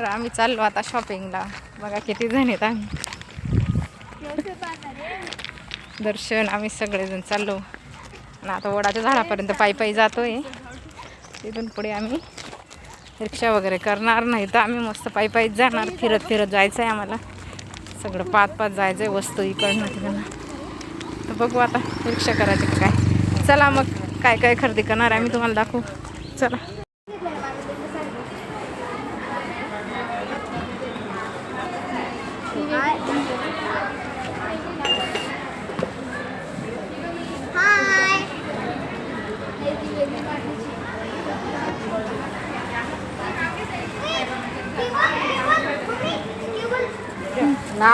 तर आम्ही चाललो आता शॉपिंगला बघा किती जण आहेत आम्ही. दर्शन आम्ही सगळेजण चाललो. आणि आता वडाच्या झाडापर्यंत पायी पायी जातोय. तिथून पुढे आम्ही रिक्षा वगैरे करणार नाही तर आम्ही मस्त पायी पायीच जाणार. फिरत फिरत जायचं आहे आम्हाला. सगळं पाच पाच जायचं आहे वस्तू इकडनं तिकडनं. तर बघू आता रिक्षा करायची काय. चला मग काय काय खरेदी करणार आम्ही तुम्हाला दाखवू. चला हाय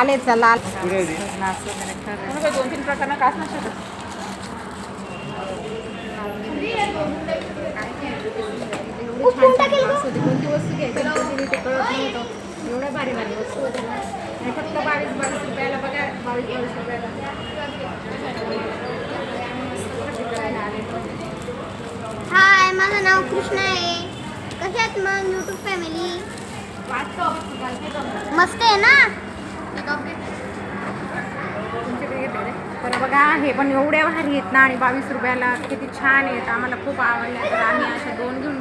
लाल आहे लाल दोन तीन प्रकारनं काच कोणती वस्तू घ्यायची कोणती नाही ते कळत नव्हतं एवढ्या भारी भारी वस्तू होत्या ना आणि फक्त बावीस बावीस रुपयाला बघा बावीस बावीस रुपयाला हाय माझं नाव कृष्णा आहे. कशात मग युट्यूब फॅमिली मस्त आहे ना? तुमच्याकडे घेतले रे. तर बघा हे पण एवढ्या भारी आहेत ना आणि बावीस रुपयाला किती छान आहेत. आम्हाला खूप आवडल्या तर आम्ही अशा दोन घेऊन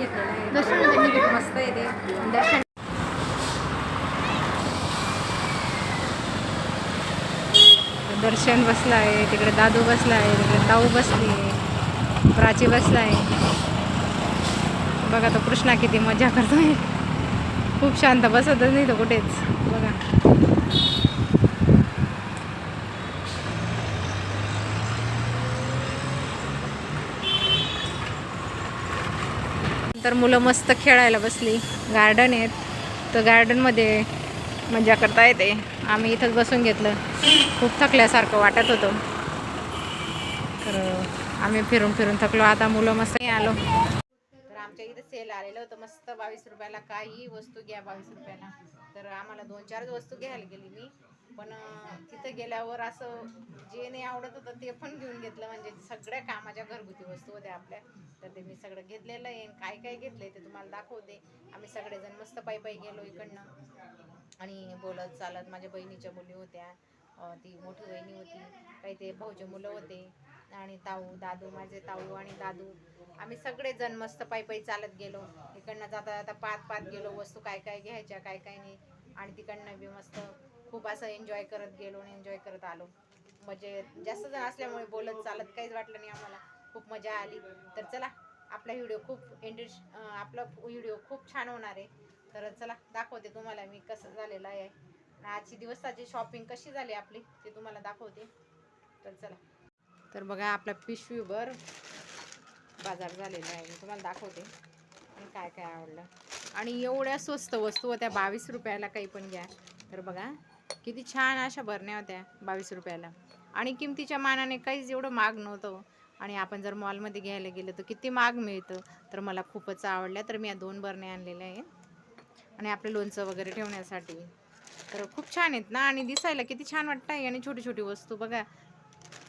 दर्शन मस्त आहे ते. दर्शन. दर्शन बसला आहे. तिकडे दादू बसला आहे. तिकडे ताऊ बसली आहे. प्राची बसला आहे. बघा तो कृष्णा किती मजा करतोय. खूप शांत बसतच नाही तो कुठेच. बघा. तर मुलं मस्त खेळायला बसली. गार्डन आहेत. तर गार्डनमध्ये मजा करता येते. आम्ही इथंच बसून घेतलं. खूप थकल्यासारखं वाटत होतं. तर आम्ही फिरून फिरून थकलो. आता मुलं मस्त आलो. तर आमच्या इथं सेल आलेलं होतं. मस्त बावीस रुपयाला काही वस्तू घ्या बावीस रुपयाला. तर आम्हाला दोन चार वस्तू घ्यायला गेली मी. पण तिथं गेल्यावर असं जे नाही आवडत होतं ते पण घेऊन घेतलं. म्हणजे सगळ्या कामाच्या घरगुती वस्तू होत्या आपल्या. तर ते मी सगळं घेतलेलं आहे. आणि काय काय घेतलंय ते तुम्हाला दाखवते. आम्ही सगळेजण मस्त पायी पायी गेलो इकडनं. आणि बोलत चालत माझ्या बहिणीच्या मुली होत्या. ती मोठी बहिणी होती. काही ते भाऊचे मुलं होते. आणि ताऊ दादू माझे ताऊ आणि दादू. आम्ही सगळेजण मस्त पायी पायी चालत गेलो. इकडनं जाता जाता पात पात गेलो. वस्तू काय काय घ्यायच्या काय काय नाही. आणि तिकडनं बी मस्त खूप असं एन्जॉय करत गेलो आणि एन्जॉय करत आलो. म्हणजे जास्त जण असल्यामुळे बोलत चालत काहीच वाटलं नाही आम्हाला. खूप मजा आली. तर चला आपला व्हिडिओ खूप इंटरेस्ट आपला व्हिडिओ खूप छान होणार आहे. तर चला दाखवते तुम्हाला मी कसं झालेलं आहे. आजची दिवसाची शॉपिंग कशी झाली आपली ते तुम्हाला दाखवते. तर चला. तर बघा आपला पिशवीभर बाजार झालेला आहे. मी तुम्हाला दाखवते. आणि काय काय आवडलं. आणि एवढ्या स्वस्त वस्तू होत्या बावीस रुपयाला काही पण घ्या. तर बघा. किती छान अशा भरण्या होत्या बावीस रुपयाला. आणि किमतीच्या मानाने काहीच एवढं महाग नव्हतं. आणि आपण जर मॉलमध्ये घ्यायला गेलं तर किती महाग मिळतं. तर मला खूपच आवडल्या. तर मी या दोन बरण्या आणलेल्या आहेत. आणि आपलं लोणचं वगैरे ठेवण्यासाठी. तर खूप छान आहेत ना. आणि दिसायला किती छान वाटतं आहे आणि छोटी छोटी वस्तू बघा.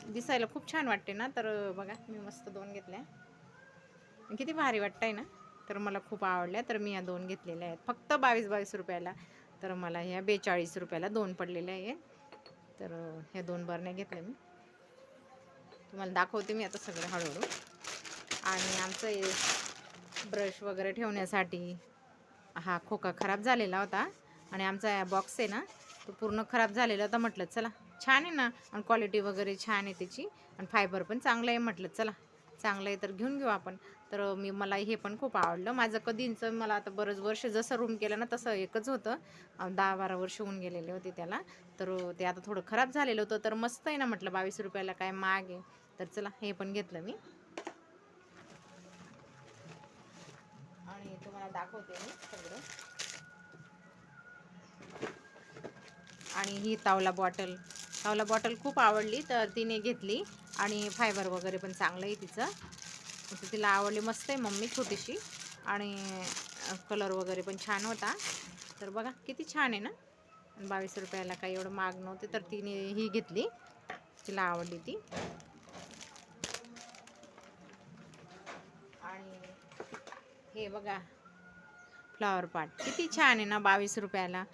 दिसायला खूप छान वाटते ना. तर बघा मी मस्त दोन घेतल्या. आणि किती भारी वाटतंय ना. तर मला खूप आवडल्या. तर मी या दोन घेतलेल्या आहेत. फक्त बावीस बावीस रुपयाला. तर मला ह्या बेचाळीस रुपयाला दोन पडलेल्या आहेत तर ह्या दोन बरण्या घेतल्या मी. तुम्हाला दाखवते मी आता सगळं हळूहळू. आणि आमचं हे ब्रश वगैरे ठेवण्यासाठी हा खोका खराब झालेला होता. आणि आमचा बॉक्स आहे ना तो पूर्ण खराब झालेला होता म्हटलं चला. छान आहे ना आणि क्वालिटी वगैरे छान आहे त्याची. आणि फायबर पण चांगलं आहे म्हटलं चला. चांगलं आहे तर घेऊन घेऊ आपण. तर मी मला हे पण खूप आवडलं. माझं कधींचं मला आता बरंच वर्ष जसं रूम केलं ना तसं एकच होतं. दहा बारा वर्ष होऊन गेलेले होते त्याला. तर ते आता थोडं खराब झालेलं होतं. तर मस्त आहे ना म्हटलं बावीस रुपयाला काय माग आहे. तर चला हे पण घेतलं मी. आणि तुम्हाला दाखवते मी सगळं. आणि ही तावला बॉटल. तावला बॉटल खूप आवडली तर तिने घेतली. आणि फायबर वगैरे पण चांगलं आहे तिचं. तर तिला आवडली मस्त आहे मम्मी छोटीशी. आणि कलर वगैरे पण छान होता. तर बघा किती छान आहे ना? बावीस रुपयाला काही एवढं माग नव्हते तर तिने ही घेतली. तिला आवडली ती. आणि हे बघा फ्लॉवर पार्ट किती छान आहे ना बावीस रुपयाला.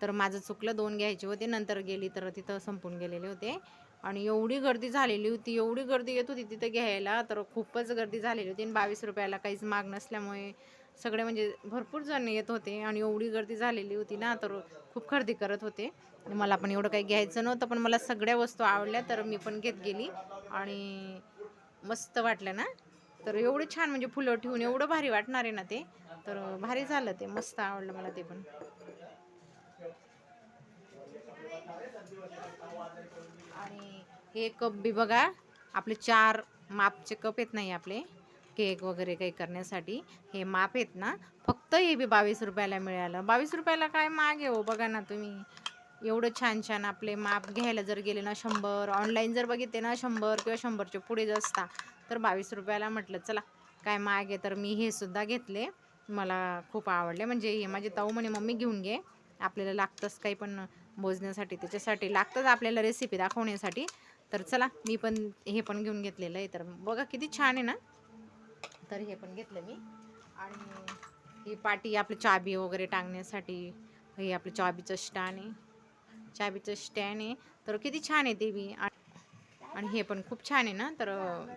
तर माझं चुकलं दोन घ्यायचे होते नंतर गेली तर तिथं संपून गेलेले होते. आणि एवढी गर्दी झालेली होती एवढी गर्दी येत होती तिथं घ्यायला तर खूपच गर्दी झालेली होती. आणि बावीस रुपयाला काहीच माग नसल्यामुळे सगळे म्हणजे भरपूर जण येत होते आणि एवढी गर्दी झालेली होती ना तर खूप खरेदी करत होते. आणि मला पण एवढं काही घ्यायचं नव्हतं पण मला सगळ्या वस्तू आवडल्या तर मी पण घेत गेली. आणि मस्त वाटलं ना? तर एवढं छान म्हणजे फुलं ठेवून एवढं भारी वाटणार आहे ना ते? तर भारी झालं ते मस्त आवडलं मला ते पण आणि हे कप बी बघा आपले चार मापचे कप येत नाही आपले केक वगैरे काही करण्यासाठी. हे माप आहेत ना फक्त हे बी बावीस रुपयाला मिळालं. बावीस रुपयाला काय मागे आहे हो बघा ना तुम्ही. एवढं छान छान आपले माप घ्यायला जर गेले ना शंभर ऑनलाईन जर बघितले ना शंभर किंवा शंभरचे पुढे असता तर बावीस रुपयाला म्हटलं चला काय मागे आहे. तर मी हे सुद्धा घेतले. मला खूप आवडले. म्हणजे हे माझे ताऊ म्हणे मम्मी घेऊन घे. आपल्याला लागतंच काही पण मोजण्यासाठी त्याच्यासाठी लागतंच आपल्याला रेसिपी दाखवण्यासाठी. तर चला मी पण हे पण घेऊन घेतलेलं आहे. तर बघा किती छान आहे ना? तर हे पण घेतलं मी. आणि ही पाटी आपली चाबी वगैरे टांगण्यासाठी हे आपलं चाबीचं स्टॅन आहे. चाबीचं स्टॅन आहे. तर किती छान आहे ते बी. आणि हे पण खूप छान आहे ना? तर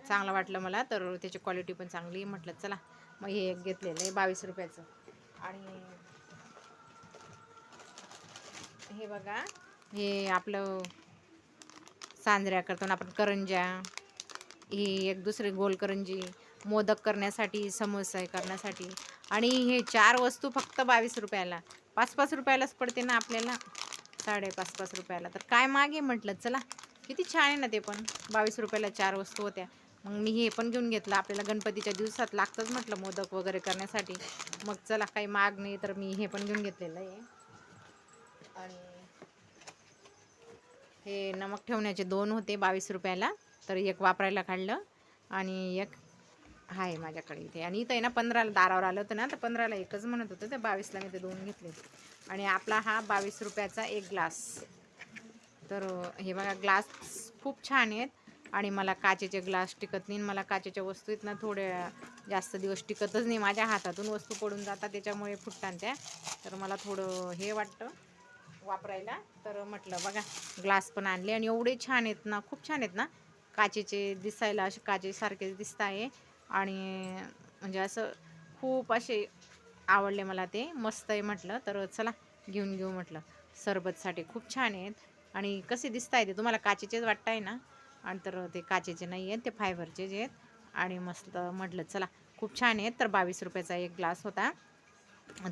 चांगलं वाटलं मला. तर त्याची क्वालिटी पण चांगली आहे. म्हटलं चला मग हे एक घेतलेलं आहे बावीस रुपयाचं. आणि हे बघा हे आपलं सांजऱ्या करताना आपण करंज्या ही एक दुसरी गोल करंजी मोदक करण्यासाठी समोसा करण्यासाठी. आणि हे चार वस्तू फक्त बावीस रुपयाला. पाच पाच रुपयालाच पडते ना आपल्याला? साडे पाच पाच रुपयाला. तर काय मागे म्हटलं? चला किती छान आहे ना ते पण. बावीस रुपयाला चार वस्तू होत्या. मग मी हे पण घेऊन घेतलं. आपल्याला गणपतीच्या दिवसात लागतंच म्हटलं मोदक वगैरे करण्यासाठी. मग चला काही माग नाही तर मी हे पण घेऊन घेतलेलं आहे. आणि हे नमक ठेवण्याचे दोन होते बावीस रुपयाला. तर एक वापरायला काढलं आणि एक आहे माझ्याकडे इथे. आणि इथं आहे ना पंधराला दारावर आलं होतं ना तर पंधराला एकच म्हणत होतं तर बावीसला मी ते दोन घेतले. आणि आपला हा बावीस रुपयाचा एक ग्लास. तर हे बघा ग्लास खूप छान आहेत. आणि मला काचेचे ग्लास टिकत नाही मला काचेच्या वस्तू आहेत ना थोड्या जास्त दिवस टिकतच नाही. माझ्या हातातून वस्तू पडून जातात त्याच्यामुळे फुटतात त्या. तर मला थोडं हे वाटतं. वापरायला. तर म्हटलं बघा ग्लास पण आणले आणि एवढे छान आहेत ना खूप छान आहेत ना काचेचे दिसायला असे काचेसारखेच दिसत आहे. आणि म्हणजे असं खूप असे आवडले मला ते. मस्त आहे म्हटलं. तर चला घेऊन घेऊ म्हटलं. सरबतसाठी खूप छान आहेत. आणि कसे दिसत आहे ते तुम्हाला काचेचेच वाटत आहे ना? आणि तर ते काचेचे नाही आहेत ते फायबरचे जे आहेत. आणि मस्त म्हटलं चला खूप छान आहेत. तर बावीस रुपयाचा एक ग्लास होता.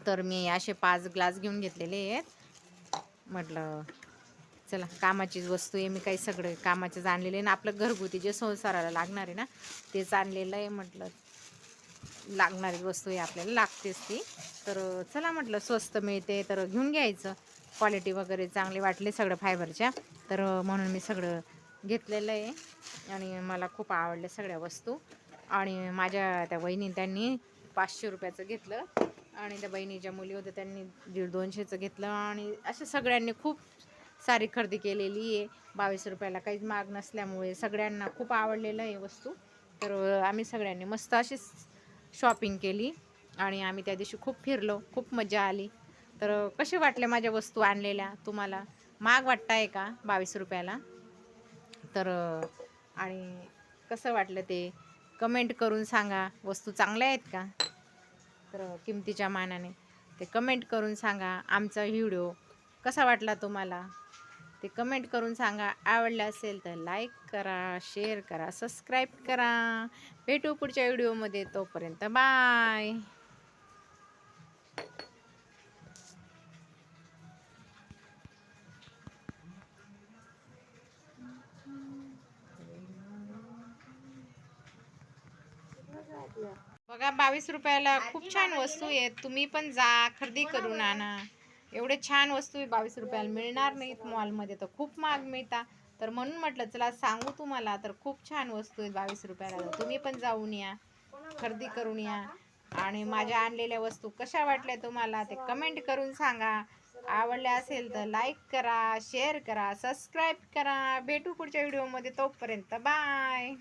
तर मी असे पाच ग्लास घेऊन घेतलेले आहेत. म्हटलं चला कामाचीच वस्तू आहे मी काही सगळं कामाचंच आणलेलं आहे ना आपलं घरगुती जे संसाराला लागणार आहे ना तेच आणलेलं आहे म्हटलं. लागणारी वस्तू आहे आपल्याला लागतेच ती. तर चला म्हटलं स्वस्त मिळते तर घेऊन घ्यायचं. क्वालिटी वगैरे चांगली वाटली सगळं फायबरच्या तर म्हणून मी सगळं घेतलेलं आहे. आणि मला खूप आवडल्या सगळ्या वस्तू. आणि माझ्या त्या वहिनी त्यांनी पाचशे रुपयाचं घेतलं. आणि त्या बहिणी ज्या मुली होत्या त्यांनी दीड दोनशेचं घेतलं आणि अशा सगळ्यांनी खूप सारी खरेदी केलेली आहे. बावीस रुपयाला काहीच महाग नसल्यामुळे सगळ्यांना खूप आवडलेलं आहे वस्तू. तर आम्ही सगळ्यांनी मस्त अशी शॉपिंग केली आणि आम्ही त्या दिवशी खूप फिरलो खूप मजा आली. तर कसे वाटले माझ्या वस्तू आणलेल्या? तुम्हाला महाग वाटताय का बावीस रुपयाला? तर आणि कसं वाटलं ते? कमेंट करून सांगा. वस्तू चांगल्या आहेत का? तर किमतीच्या मानाने. ते कमेंट करून सांगा आमचा व्हिडिओ कसा वाटला तुम्हाला? ते कमेंट करून सांगा. आवडलं असेल तर लाईक करा शेअर करा सबस्क्राईब करा. भेटू पुढच्या व्हिडिओमध्ये तोपर्यंत बाय बघा बावीस रुपयाला खूप छान वस्तू आहेत. तुम्ही पण जा खरेदी करून आणा. एवढे छान वस्तू आहे बावीस रुपयाला मिळणार नाहीत मॉलमध्ये तर खूप महाग मिळतात तर म्हणून म्हटलं चला सांगू तुम्हाला तर खूप छान वस्तू आहेत बावीस रुपयाला. तुम्ही पण जाऊन या खरेदी करून या. आणि माझ्या आणलेल्या वस्तू कशा वाटल्या तुम्हाला ते कमेंट करून सांगा. आवडल्या असेल तर लाईक करा शेअर करा सबस्क्राईब करा. भेटू पुढच्या व्हिडिओमध्ये तोपर्यंत बाय